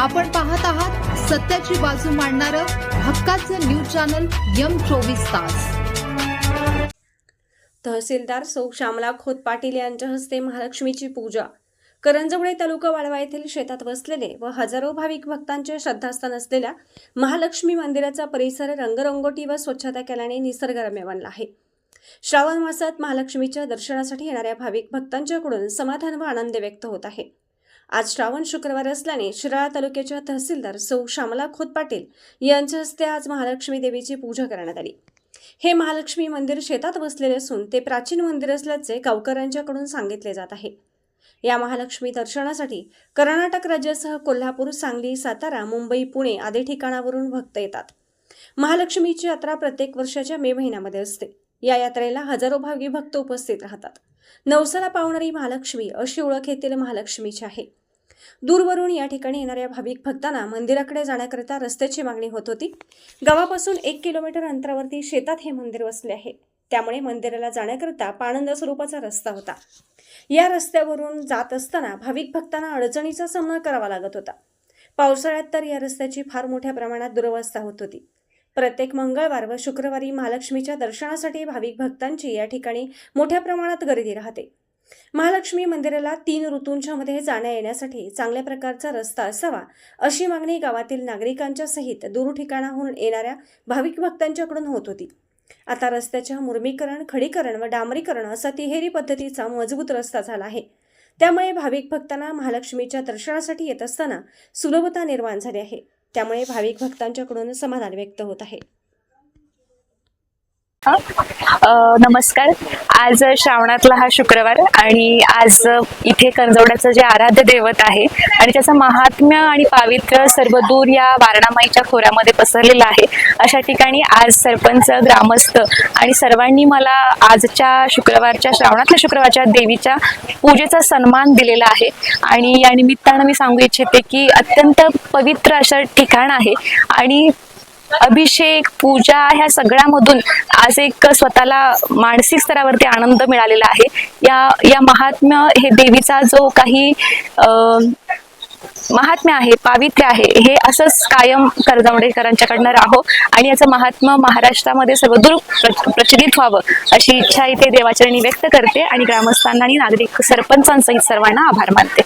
आपण पाहत आहात सत्याची बाजू मांडणारं हक्काचं न्यूज चॅनल यम चोवीस तास. तहसीलदार सौ श्यामला खोत पाटील यांच्या हस्ते महालक्ष्मीची पूजा. करंजवडे तालुका वाळवा येथील शेतात वसलेले व हजारो भाविक भक्तांचे श्रद्धास्थान असलेल्या महालक्ष्मी मंदिराचा परिसर रंगरंगोटी व स्वच्छता केल्याने निसर्गरम्य बनला आहे. श्रावण मासात महालक्ष्मीच्या दर्शनासाठी येणाऱ्या भाविक भक्तांच्याकडून समाधान व आनंद व्यक्त होत आहे. आज श्रावण शुक्रवार असल्याने शिराळा तालुक्याच्या तहसीलदार सौ श्यामला खोत पाटील यांच्या हस्ते आज महालक्ष्मी देवीची पूजा करण्यात आली. हे महालक्ष्मी मंदिर शेतात बसलेले असून ते प्राचीन मंदिर असल्याचे गावकऱ्यांच्याकडून सांगितले जात आहे. या महालक्ष्मी दर्शनासाठी कर्नाटक राज्यासह कोल्हापूर सांगली सातारा मुंबई पुणे आदी ठिकाणावरून भक्त येतात. महालक्ष्मीची यात्रा प्रत्येक वर्षाच्या मे महिन्यामध्ये असते. या यात्रेला हजारो भावी भक्त उपस्थित राहतात. नवसाला पावणारी महालक्ष्मी अशी ओळख येथील महालक्ष्मीची आहे. दूरवरून या ठिकाणी येणाऱ्या भाविक भक्तांना मंदिराकडे जाण्याकरिता रस्त्याची मागणी होत होती. गावापासून एक किलोमीटर अंतरावरती शेतात हे मंदिर वसले आहे. त्यामुळे मंदिराला जाण्याकरिता पाणंद स्वरूपाचा रस्ता होता. या रस्त्यावरून जात असताना भाविक भक्तांना अडचणीचा सामना करावा लागत होता. पावसाळ्यात तर या रस्त्याची फार मोठ्या प्रमाणात दुरवस्था होत होती. प्रत्येक मंगळवार व शुक्रवारी महालक्ष्मीच्या दर्शनासाठी भाविक भक्तांची या ठिकाणी मोठ्या प्रमाणात गर्दी राहते. महालक्ष्मी मंदिराला तीन ऋतूंच्या मध्ये जाण्या येण्यासाठी चांगल्या प्रकारचा रस्ता असावा अशी मागणी गावातील नागरिकांच्या सहित दूर ठिकाणाहून येणाऱ्या भाविक भक्तांच्याकडून होत होती. आता रस्त्याच्या मुर्मीकरण खडीकरण व डांबरीकरण असा तिहेरी पद्धतीचा मजबूत रस्ता झाला आहे. त्यामुळे भाविक भक्तांना महालक्ष्मीच्या दर्शनासाठी येत असताना सुलभता निर्माण झाली आहे. त्यामुळे भाविक भक्तांच्याकडून समाधान व्यक्त होत आहे. नमस्कार. आज श्रावणातला हा शुक्रवार आणि आज इथे कंजवड्याचं जे आराध्य दैवत आहे आणि त्याचं महात्म्य आणि पावित्र्य सर्व दूर या वारणामाईच्या खोऱ्यामध्ये पसरलेलं आहे. अशा ठिकाणी आज सरपंच ग्रामस्थ आणि सर्वांनी मला आजच्या शुक्रवारच्या श्रावणातल्या शुक्रवारच्या देवीच्या पूजेचा सन्मान दिलेला आहे. आणि या निमित्तानं मी सांगू इच्छिते की अत्यंत पवित्र असं ठिकाण आहे आणि अभिषेक पूजा ह्या सगळ्यामधून आज एक स्वतःला मानसिक स्तरावरती आनंद मिळालेला आहे. या या महात्म्य हे देवीचा जो काही अं, महात्म्य आहे पावित्र्य आहे हे असंच कायम करजावडेकरांच्याकडनं राहो आणि याचं महात्म्य महाराष्ट्रामध्ये सर्वदूर प्रचलित व्हावं अशी इच्छा इथे देवाचरणी व्यक्त करते आणि ग्रामस्थांना आणि नागरिक सरपंचांसहित सर्वांना आभार मानते.